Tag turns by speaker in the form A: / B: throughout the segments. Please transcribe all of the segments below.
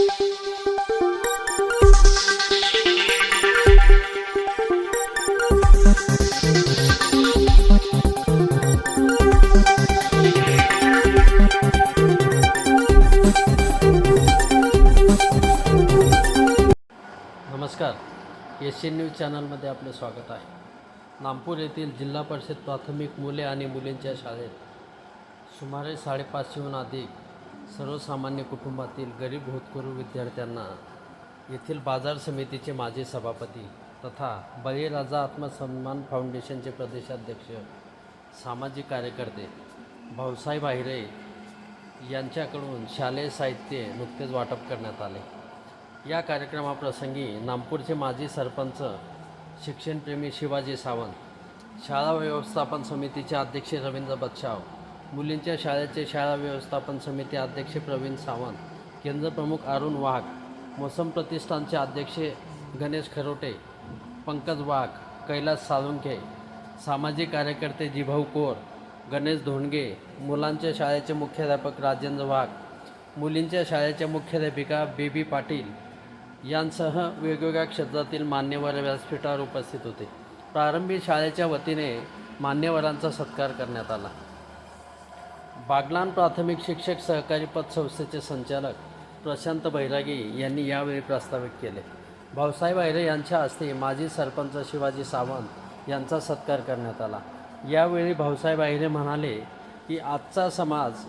A: नमस्कार. S N news चॅनलमध्ये आपले स्वागत आहे. नागपूर येथील जिल्हा परिषद प्राथमिक मुले आणि मुलींच्या शाळेत सुमारे साडेपाचशेहून अधिक सर्वसामान्य कुटुंबातील गरीब होतकरू विद्यार्थ्यांना येथील बाजार समितीचे माजी सभापती तथा बळीराजा आत्मसन्मान फाउंडेशनचे प्रदेशाध्यक्ष सामाजिक कार्यकर्ते भाऊसाहेब आहिरे यांच्याकडून शालेय साहित्य नुकतेच वाटप करण्यात आले. या कार्यक्रमाप्रसंगी नागपूरचे माजी सरपंच शिक्षणप्रेमी शिवाजी सावंत शाळा व्यवस्थापन समितीचे अध्यक्ष रवींद्र बच्छाव मुलींच्या शाळेचे शाळा व्यवस्थापन समिती अध्यक्ष प्रवीण सावंत केंद्रप्रमुख अरुण वाघ मोसम प्रतिष्ठानचे अध्यक्ष गणेश खरोटे पंकज वाघ कैलास साळुंखे सामाजिक कार्यकर्ते जिभाऊ कोर गणेश धोंडगे मुलांच्या शाळेचे मुख्याध्यापक राजेंद्र वाघ मुलींच्या शाळेच्या मुख्याध्यापिका बेबी पाटील यांसह वेगवेगळ्या क्षेत्रातील मान्यवर व्यासपीठावर उपस्थित होते. प्रारंभी शाळेच्या वतीने मान्यवरांचा सत्कार करण्यात आला. बागलान प्राथमिक शिक्षक सहकारी पतसंस्थेचे संचालक प्रशांत बैरागी यांनी यावेळी प्रस्तावित केले. भाऊसाहेब आहिरे यांच्या हस्ते माजी सरपंच शिवाजी सावंत यांचा सत्कार करण्यात आला. यावेळी भाऊसाहेब आहिरे म्हणाले की आजचा समाज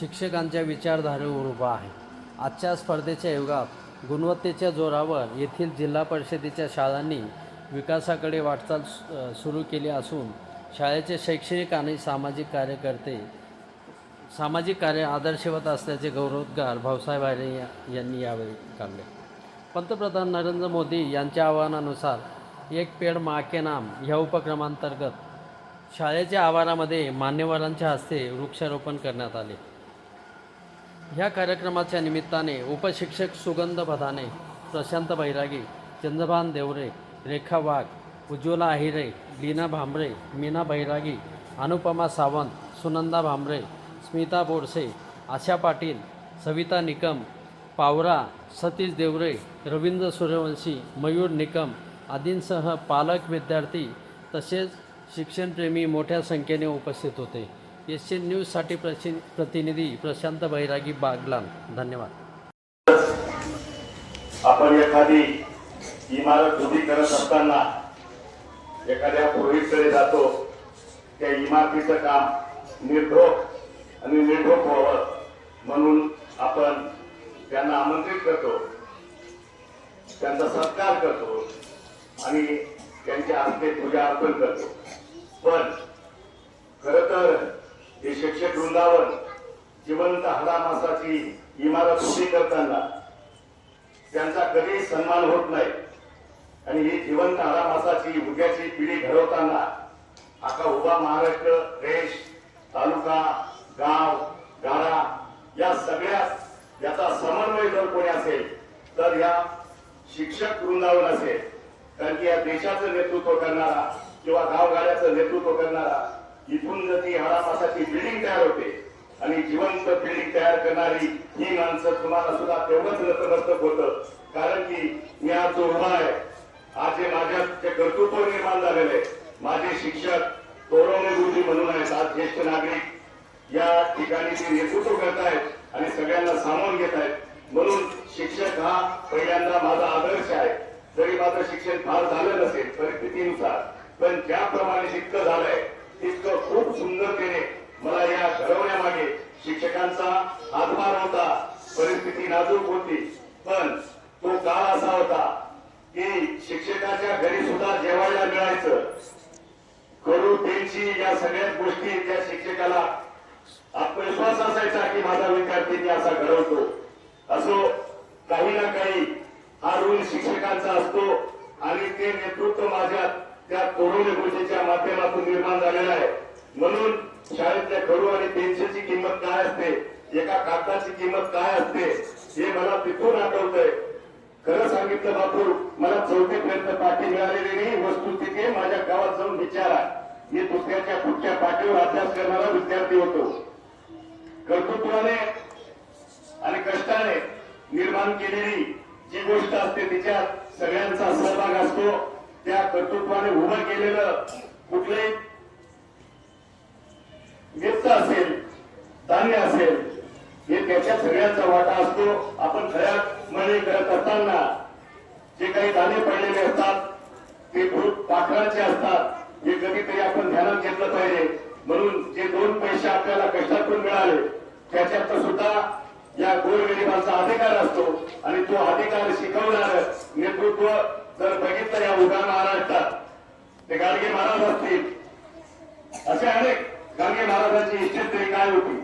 A: शिक्षकांच्या विचारधारेवर उभा आहे. आजच्या स्पर्धेच्या युगात गुणवत्तेच्या जोरावर येथील जिल्हा परिषदेच्या शाळांनी विकासाकडे वाटचाल सुरू केली असून शाळेचे शैक्षणिक आणि सामाजिक कार्यकर्ते सामाजिक कार्य आदर्शवत असल्याचे गौरवोद्गार भाऊसाहेब आहिरे यांनी यावेळी काढले. पंतप्रधान नरेंद्र मोदी यांच्या आवाहनानुसार एक पेड मा के नाम ह्या उपक्रमांतर्गत शाळेच्या आवारामध्ये मान्यवरांच्या हस्ते वृक्षारोपण करण्यात आले. ह्या कार्यक्रमाच्या निमित्ताने उपशिक्षक सुगंध भदाने प्रशांत बैरागी चंद्रभान देवरे रेखा वाघ उज्ज्वला आहिरे लीना भांबरे मीना बैरागी अनुपमा सावंत सुनंदा भांबरे स्मिता बोरसे आशा पाटील सविता निकम पावरा सतीश देवरे रवींद्र सूर्यवंशी मयूर निकम आदींसह पालक विद्यार्थी तसेच शिक्षणप्रेमी मोठ्या संख्येने उपस्थित होते. एस न्यूजसाठी प्रसि प्रतिनिधी प्रशांत बैरागी बागलान. धन्यवाद.
B: आपण एखादी इमारत उभी करत असताना एखाद्या पुरोहितकडे जातो. त्या इमारतीचं काम निर्धोक आणि निर्धोक व्हावं म्हणून आपण त्यांना आमंत्रित करतो त्यांचा सत्कार करतो आणि त्यांच्या हस्ते पूजा अर्पण करतो पण खर तर हे शिक्षक जिवंत हरामासाची इमारत उभी करताना त्यांचा कधीही सन्मान होत नाही. आणि ही जिवंत हरामासाची उद्याची पिढी घडवताना आता उभा महाराष्ट्र देश तालुका गाव गाडा या सगळ्या याचा समन्वय जर कोणी असेल तर या शिक्षक वृंदावर असेल. कारण की या देशाचं नेतृत्व करणारा किंवा गावगाड्याचं नेतृत्व करणारा इथून जर ती हरामासाची बिल्डिंग तयार होते आणि जिवंत बिल्डिंग तयार करणारी ही माणसं तुम्हाला सुद्धा तेवढंच नतमस्तक होत कारण की मी आज जो उभा आहे. आज हे माझ्या कर्तृत्व निर्माण झालेले आहे, माझे शिक्षक तोरवणे गुरुजी म्हणून आहेत. आज ज्येष्ठ नागरिक या ठिकाणी ते नेतृत्व करतायत आणि सगळ्यांना सामावून घेत आहेत म्हणून शिक्षक हा पहिल्यांदा माझा आदर्श आहे. जरी माझं शिक्षण फार झालं नसेल परिस्थितीनुसार पण ज्याप्रमाणे जितकं झालंय तितकं खूप सुंदरतेने मला या घडवण्यामागे शिक्षकांचा हातभार होता परिस्थिती नाजूक होती पण तो काळ असा होता की शिक्षकाच्या घरी सुद्धा जेवायला मिळायचं. करू त्यांची या सगळ्याच गोष्टी त्या शिक्षकाला आत्मविश्वास असायचा की माझा विद्यार्थी मी असा घडवतो. असो काही ना काही हा ऋण शिक्षकांचा असतो आणि ते नेतृत्व माझ्या त्या तरुण गोष्टीच्या माध्यमातून निर्माण झालेलं आहे. म्हणून शाळेतल्या खडू आणि पेन्सिलची किंमत काय असते? एका कागदाची किंमत काय असते? हे मला तिथून आठवतंय. खरं सांगितलं बापू मला चौथीपर्यंत पाठी मिळालेली नाही वस्तुस्थिती माझ्या गावात जाऊन विचारा. मी दुसऱ्याच्या पुढच्या पाठीवर अभ्यास करणारा विद्यार्थी होतो. कर्तृत्वाने आणि कष्टाने निर्माण केलेली जी गोष्ट असते तिच्यात सगळ्यांचा सहभाग असतो. त्या कर्तृत्वाने उभं केलेलं कुठलंही व्यक्त असेल धान्य असेल. हे त्याच्या सगळ्यांचा वाटा असतो. आपण खऱ्या मने करत असताना जे काही दाणे पडलेले असतात ते भूत पाखरांचे असतात. हे कधीतरी आपण ध्यानात घेतलं पाहिजे. म्हणून जे दोन पैसे आपल्याला कष्टातून मिळाले त्याच्यात सुद्धा या गोरगरिबांचा अधिकार असतो. आणि तो अधिकार शिकवणार नेतृत्व जर बघितलं या उभ्या महाराष्ट्रात. ते गाडगे महाराज असतील असे अनेक गाडगे महाराजांची इच्छित तरी काय होती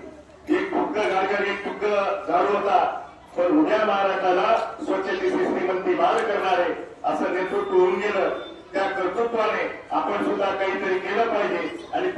B: एक टुक्क गाडगर जाणवता होता. पण उद्या महाराष्ट्राला स्वच्छतेची श्रीमंती बाळ करणारे असं नेतृत्व होऊन गेलं. त्या कर्तृत्वाने आपण सुद्धा काहीतरी केलं पाहिजे आणि